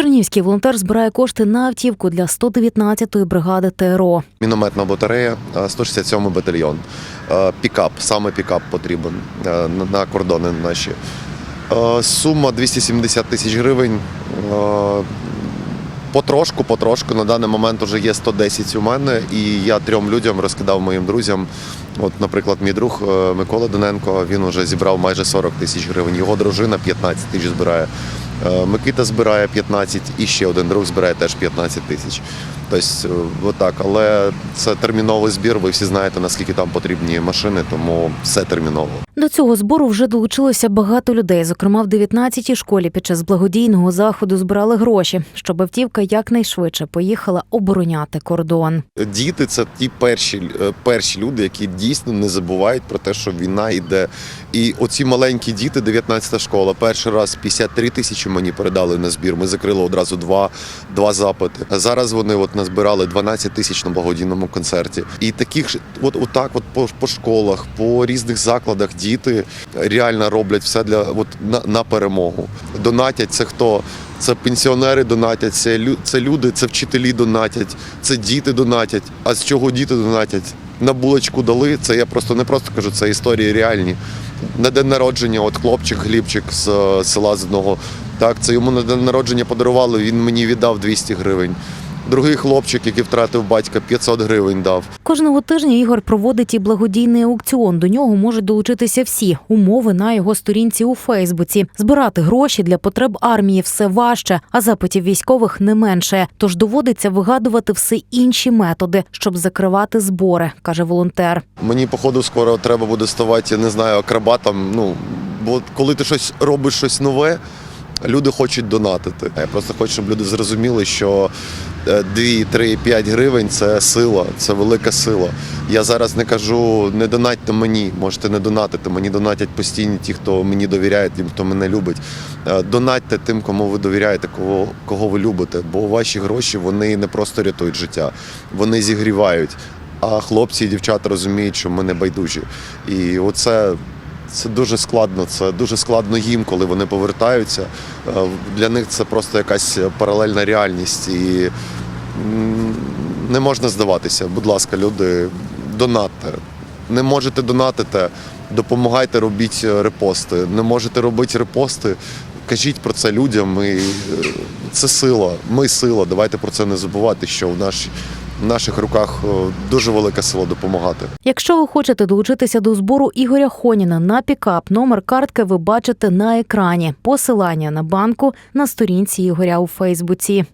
Чернівський волонтер збирає кошти на автівку для 119-ї бригади ТРО. Мінометна батарея, е, 167 батальйон. Е, Пікап, саме пікап потрібен е, на- кордони наші. Е, Сума 270 тисяч гривень. Е, Потрошку, потрошку. На даний момент вже є 110 у мене, і я трьом людям розкидав моїм друзям. От, наприклад, мій друг е, Микола Доненко, він вже зібрав майже 40 тисяч гривень. Його дружина 15 тисяч збирає. Е, Микита збирає 15 і ще один друг збирає теж 15 тисяч. Тобто, е, отак. Але це терміновий збір. Ви всі знаєте, наскільки там потрібні машини, тому все терміново. До цього збору вже долучилося багато людей. Зокрема, в 19-й школі під час благодійного заходу збирали гроші, щоб автівка якнайшвидше поїхала обороняти кордон. Діти це ті перші, е, перші люди, які дійсно не забувають про те, що війна йде. І оці маленькі діти, 19 школа, перший раз 53 тисячі мені передали на збір. Ми закрили одразу два, два запити. А зараз вони от назбирали 12 тисяч на благодійному концерті. І таких от, отак, от по, по школах, по різних закладах діти реально роблять все для от на, на перемогу. Донатять це хто? Це пенсіонери донатять, це, люди, це вчителі донатять, це діти донатять. А з чого діти донатять? На булочку дали. Це я просто не просто кажу, це історії реальні. На день народження, от хлопчик, хлібчик з е, села з одного. Так, це йому на день народження подарували, він мені віддав 200 гривень. Другий хлопчик, який втратив батька, 500 гривень дав. Кожного тижня Ігор проводить і благодійний аукціон. До нього можуть долучитися всі умови на його сторінці у Фейсбуці. Збирати гроші для потреб армії все важче, а запитів військових не менше. Тож доводиться вигадувати все інші методи, щоб закривати збори, каже волонтер. Мені, походу, скоро треба буде ставати, не знаю, акробатом. Ну, бо коли ти щось робиш щось нове, люди хочуть донатити. Я просто хочу, щоб люди зрозуміли, що 2, 3, 5 гривень це сила, це велика сила. Я зараз не кажу, не донатьте мені, можете не донатити. Мені донатять постійно ті, хто мені довіряє, тим, хто мене любить. Е, Донатьте тим, кому ви довіряєте, кого, кого ви любите. Бо ваші гроші вони не просто рятують життя, вони зігрівають. А хлопці і дівчата розуміють, що ми не байдужі. І оце це дуже складно. Це дуже складно їм, коли вони повертаються. Е, Для них це просто якась паралельна реальність. І не можна здаватися. Будь ласка, люди, донатьте. Не можете донатити, допомагайте, робіть репости. Не можете робити репости. Кажіть про це людям. І е, це сила. Ми сила. Давайте про це не забувати, що в наш, в наших руках е, дуже велика сила допомагати. Якщо ви хочете долучитися до збору Ігоря Хоніна на пікап, номер картки ви бачите на екрані. Посилання на банку на сторінці Ігоря у Фейсбуці.